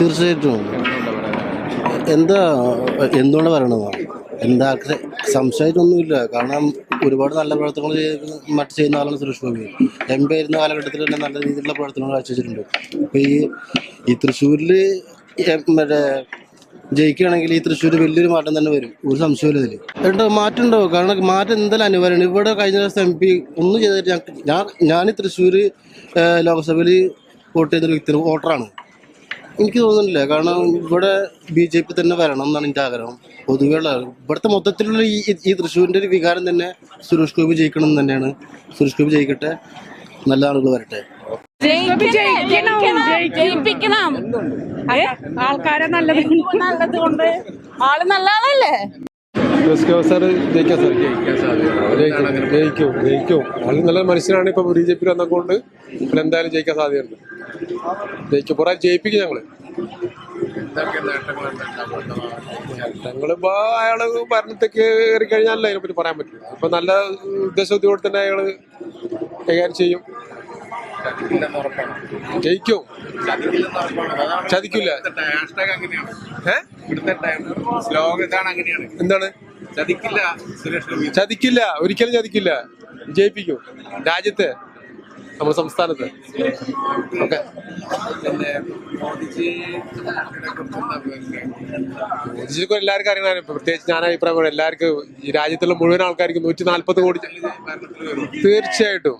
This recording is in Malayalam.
തീർച്ചയായിട്ടും. എന്താ എന്തുകൊണ്ട് പറയണതാണ് എന്താ സംശയമായിട്ടൊന്നുമില്ല. കാരണം ഒരുപാട് നല്ല പ്രവർത്തനങ്ങൾ മറ്റു ചെയ്യുന്ന ആളാണ് സുരേഷ് ഗോപി. എം പി ആയിരുന്ന കാലഘട്ടത്തിൽ തന്നെ നല്ല രീതിയിലുള്ള പ്രവർത്തനങ്ങൾ കാഴ്ചവെച്ചിട്ടുണ്ട്. അപ്പോൾ ഈ ഈ തൃശ്ശൂരിൽ മറ്റേ ജയിക്കുകയാണെങ്കിൽ ഈ തൃശ്ശൂർ വലിയൊരു മാറ്റം തന്നെ വരും. ഒരു സംശയമില്ല ഇതിൽ മാറ്റം ഉണ്ടാവും കാരണം മാറ്റം എന്തായാലും അനിവാര്യമാണ്. ഇവിടെ കഴിഞ്ഞ ദിവസം എം പി ഒന്നും ചെയ്തിട്ട് ഞാൻ ഞാൻ ഈ തൃശ്ശൂർ ലോക്സഭയിൽ വോട്ട് ചെയ്തൊരു വ്യക്തി വോട്ടറാണ്. എനിക്ക് തോന്നുന്നില്ല. കാരണം ഇവിടെ ബി ജെ പി തന്നെ വരണം എന്നാണ് എന്റെ ആഗ്രഹം. പൊതുവെ ഉള്ള ഇവിടുത്തെ മൊത്തത്തിലുള്ള ഈ ഈ- തൃശ്ശൂരിന്റെ ഒരു വികാരം തന്നെ സുരേഷ് ഗോപി ജയിക്കണം എന്ന് തന്നെയാണ്. സുരേഷ് ഗോപി ജയിക്കട്ടെ. നല്ല ആളുകൾ വരട്ടെ. ജയിപ്പിക്കണം ആൾക്കാരെ നല്ലത് നല്ലത് കൊണ്ട്. ആൾ നല്ല ആളല്ലേ? ജോസ് കെ സാർ ജയിക്കാൻ സാധിക്കും ജയിക്കും ജയിക്കും നല്ല മനുഷ്യനാണ് ഇപ്പൊ ബി ജെ പി വന്നതുകൊണ്ട്. എന്തായാലും ജയിക്കാൻ സാധ്യതയുണ്ട്. കുറെ ജയിപ്പിക്കും ഞങ്ങൾ. ഞങ്ങളിപ്പോ അയാൾ ഭരണത്തേക്ക് കയറി കഴിഞ്ഞാലല്ലേ അതിനെപ്പറ്റി പറയാൻ പറ്റില്ല ഇപ്പൊ നല്ല ഉദ്ദേശത്തോടെ തന്നെ അയാൾ കൈകാര്യം ചെയ്യും. ജയിക്കും. ചതിക്കില്ല. എന്താണ്? ചതിക്കില്ല ചതിക്കില്ല. ഒരിക്കലും ചതിക്കില്ല. ജയിപ്പിക്കും. രാജ്യത്തെ നമ്മുടെ സംസ്ഥാനത്ത്. ഓക്കെ. പിന്നെ? മോദിജിക്ക് എല്ലാവർക്കും അറിയണം പ്രത്യേകിച്ച് ഞാൻ അഭിപ്രായം എല്ലാവർക്കും ഈ രാജ്യത്തുള്ള മുഴുവൻ ആൾക്കാർക്കും നൂറ്റി നാൽപ്പത് കോടി തീർച്ചയായിട്ടും.